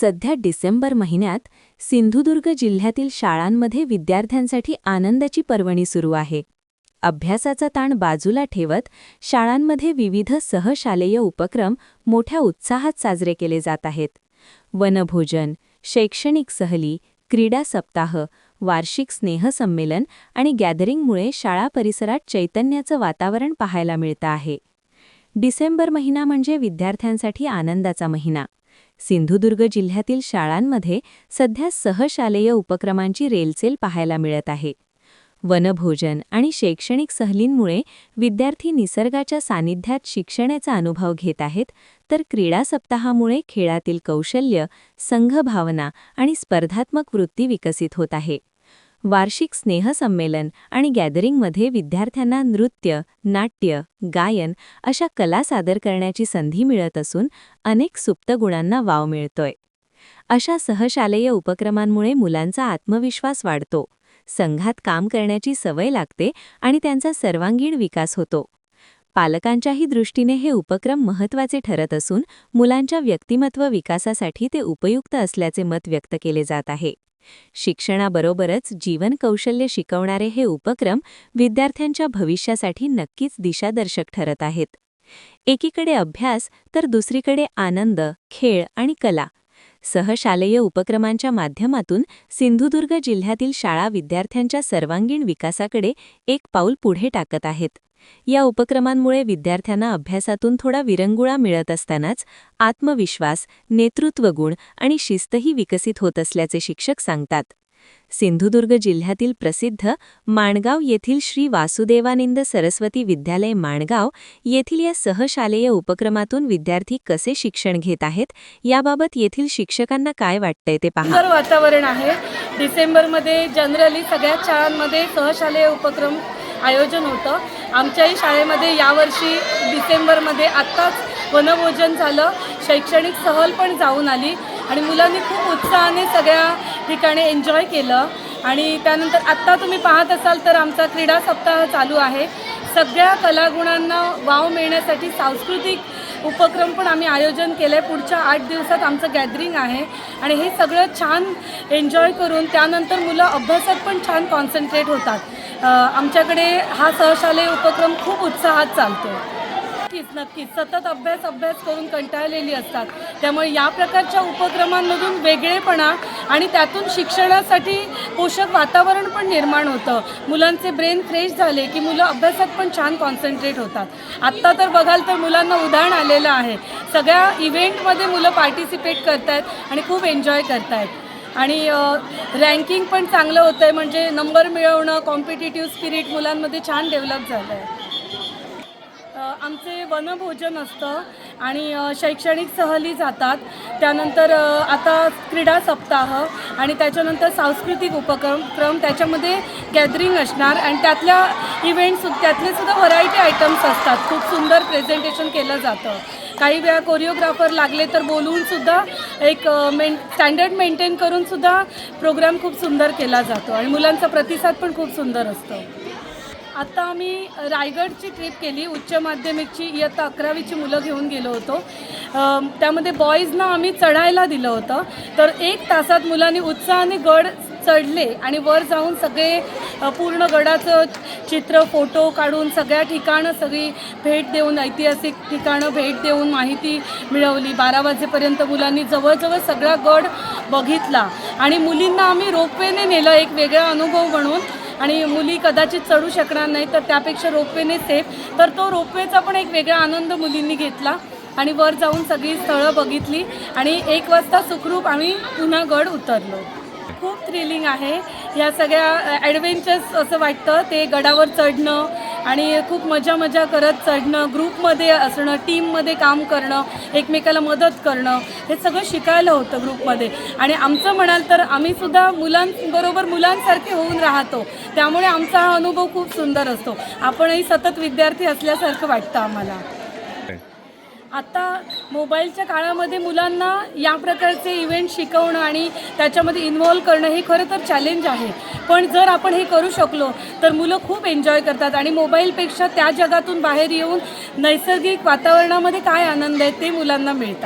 सध्या डिसेंबर महिन्यात सिंधुदुर्ग जिल्ह्यातील शाळांमध्ये विद्यार्थ्यांसाठी आनंदाची पर्वणी सुरू आहे. अभ्यासाचा ताण बाजूला ठेवत शाळांमध्ये विविध सहशालेय उपक्रम मोठ्या उत्साहात साजरे केले जात आहेत. वनभोजन शैक्षणिक सहली क्रीडा सप्ताह वार्षिक स्नेहसंमेलन आणि गॅदरिंगमुळे शाळा परिसरात चैतन्याचं वातावरण पाहायला मिळतं आहे. डिसेंबर महिना म्हणजे विद्यार्थ्यांसाठी आनंदाचा महिना. सिंधुदुर्ग जिल्ह्यातील शाळांमध्ये सध्या सहशालेय उपक्रमांची रेलचेल पाहायला मिळत आहे. वनभोजन आणि शैक्षणिक सहलींमुळे विद्यार्थी निसर्गाच्या सानिध्यात शिक्षणाचा अनुभव घेत आहेत तर क्रीडा सप्ताहामुळे खेळातील कौशल्य संघभावना आणि स्पर्धात्मक वृत्ती विकसित होत आहे. वार्षिक स्नेहसंमेलन आणि गॅदरिंगमध्ये विद्यार्थ्यांना नृत्य नाट्य गायन अशा कला सादर करण्याची संधी मिळत असून अनेक सुप्त गुणांना वाव मिळतोय. अशा सहशालेय उपक्रमांमुळे मुलांचा आत्मविश्वास वाढतो. संघात काम करण्याची सवय लागते आणि त्यांचा सर्वांगीण विकास होतो. पालकांच्याही दृष्टीने हे उपक्रम महत्त्वाचे ठरत असून मुलांच्या व्यक्तिमत्व विकासासाठी ते उपयुक्त असल्याचे मत व्यक्त केले जात आहे. शिक्षणाबरोबरच जीवन कौशल्य शिकवणारे हे उपक्रम विद्यार्थ्यांच्या भविष्यासाठी नक्कीच दिशादर्शक ठरत आहेत. एकीकडे अभ्यास तर दुसरीकडे आनंद खेळ आणि कला. सहशालेय उपक्रमांच्या माध्यमातून सिंधुदुर्ग जिल्ह्यातील शाळा विद्यार्थ्यांच्या सर्वांगीण विकासाकडे एक पाऊल पुढे टाकत आहेत. या उपक्रमांमुळे विद्यार्थ्यांना अभ्यासातून थोडा विरंगुळा मिळत असतानाच आत्मविश्वास नेतृत्वगुण आणि शिस्तही विकसित होत असल्याचे शिक्षक सांगतात. सिंधुदुर्ग जिल्ह्यातील प्रसिद्ध माणगाव येथील श्री वासुदेवानंद सरस्वती विद्यालय माणगाव येथील या सहशालेय उपक्रमातून विद्यार्थी कसे शिक्षण घेत आहेत याबाबत येथील शिक्षकांना काय वाटतंय ते पहा. वातावरण आहे. डिसेंबरमध्ये जनरली सगळ्याच शाळांमध्ये सहशालेय उपक्रम आयोजन होतं. आमच्याही शाळेमध्ये यावर्षी डिसेंबरमध्ये आत्ताच वनभोजन झालं. शैक्षणिक सहल पण जाऊन आली आणि मुलांनी खूप उत्साहाने सगळ्या ठिकाणी एन्जॉय केलं. आणि त्यानंतर आत्ता तुम्ही पाहत असाल तर आमचा क्रीडा सप्ताह चालू आहे. सगळ्या कलागुणांना वाव मिळण्यासाठी सांस्कृतिक उपक्रम पण आम्ही आयोजन केलं आहे पुढच्या आठ दिवसात आमचं गॅदरिंग आहे. आणि हे सगळं छान एन्जॉय करून त्यानंतर मुलं अभ्यासात पण छान कॉन्सन्ट्रेट होतात. आमच्याकडे हा सहशालेय उपक्रम खूप उत्साहात चालतो नक्कीच नक्कीच. सतत अभ्यास अभ्यास करून कंटाळलेली असतात. त्यामुळे या प्रकारच्या उपक्रमांमधून वेगळेपणा आणि त्यातून शिक्षणासाठी पोषक वातावरण पण निर्माण होतं. मुलांचे ब्रेन फ्रेश झाले की मुलं अभ्यासात पण छान कॉन्सन्ट्रेट होतात. आत्ता तर बघाल तर मुलांना उदाहरण आलेलं आहे. सगळ्या इव्हेंटमध्ये मुलं पार्टिसिपेट करत आहेत आणि खूप एन्जॉय करत आहेत आणि रँकिंग पण चांगलं होतं आहे म्हणजे नंबर मिळवणं कॉम्पिटिटिव्ह स्पिरिट मुलांमध्ये छान डेव्हलप झालं आहे आमचे वनभोजन असतं आणि शैक्षणिक सहली जातात. त्यानंतर आता क्रीडा सप्ताह आणि त्याच्यानंतर सांस्कृतिक उपक्रम क्रम त्याच्यामध्ये गॅदरिंग असणार आणि त्यातल्या इव्हेंट्स त्यातले सुद्धा व्हरायटी आयटम्स असतात. खूप सुंदर प्रेझेंटेशन केलं जातं. काही वेळा कोरिओग्राफर लागले तर बोलूनसुद्धा एक मेन स्टँडर्ड मेंटेन करूनसुद्धा प्रोग्राम खूप सुंदर केला जातो आणि मुलांचा प्रतिसाद पण खूप सुंदर असतो. आत्ता आम्ही रायगडची ट्रिप केली. उच्च माध्यमिकची इयत्ता अकरावीची मुलं घेऊन गेलो होतो. त्यामध्ये बॉईजना आम्ही चढायला दिलं होतं. तर एक तासात मुलांनी उत्साहाने गड चढले आणि वर जाऊन सगळे पूर्ण गडाचं चित्र फोटो काढून सगळ्या ठिकाणं सगळी भेट देऊन ऐतिहासिक ठिकाणं भेट देऊन माहिती मिळवली. बारा वाजेपर्यंत मुलांनी जवळजवळ सगळा गड बघितला. आणि मुलींना आम्ही रोपवेने नेलं एक वेगळा अनुभव म्हणून. आणि मुली कदाचित चढू शकणार नाही तर त्यापेक्षा रोपवेने सेफ तर तो रोपवेचा पण एक वेगळा आनंद मुलींनी घेतला आणि वर जाऊन सगळी स्थळं बघितली आणि एक वाजता सुखरूप आम्ही पुन्हा गड उतरलो. खूप थ्रिलिंग आहे. या सगळ्या ॲडव्हेंचर्स असं वाटतं ते गडावर चढणं आणि खूप मजा मजा करत चढणं ग्रुपमध्ये असणं टीममध्ये काम करणं एकमेकाला मदत करणं हे सगळं शिकायला होतं ग्रुपमध्ये आणि आमचं म्हणाल तर आम्हीसुद्धा मुलांबरोबर मुलांसारखे होऊन राहतो. त्यामुळे आमचा हा अनुभव खूप सुंदर असतो. आपणही सतत विद्यार्थी असल्यासारखं वाटतं आम्हाला. आता मोबाईलच्या काळामध्ये मुलांना या प्रकारचे इव्हेंट शिकवणं आणि त्याच्यामध्ये इन्व्हॉल्व करणं हे खरं तर चॅलेंज आहे. पण जर आपण हे करू शकलो तर मुलं खूप एन्जॉय करतात. आणि मोबाईलपेक्षा त्या जगातून बाहेर येऊन नैसर्गिक वातावरणामध्ये काय आनंद आहे ते मुलांना मिळतात.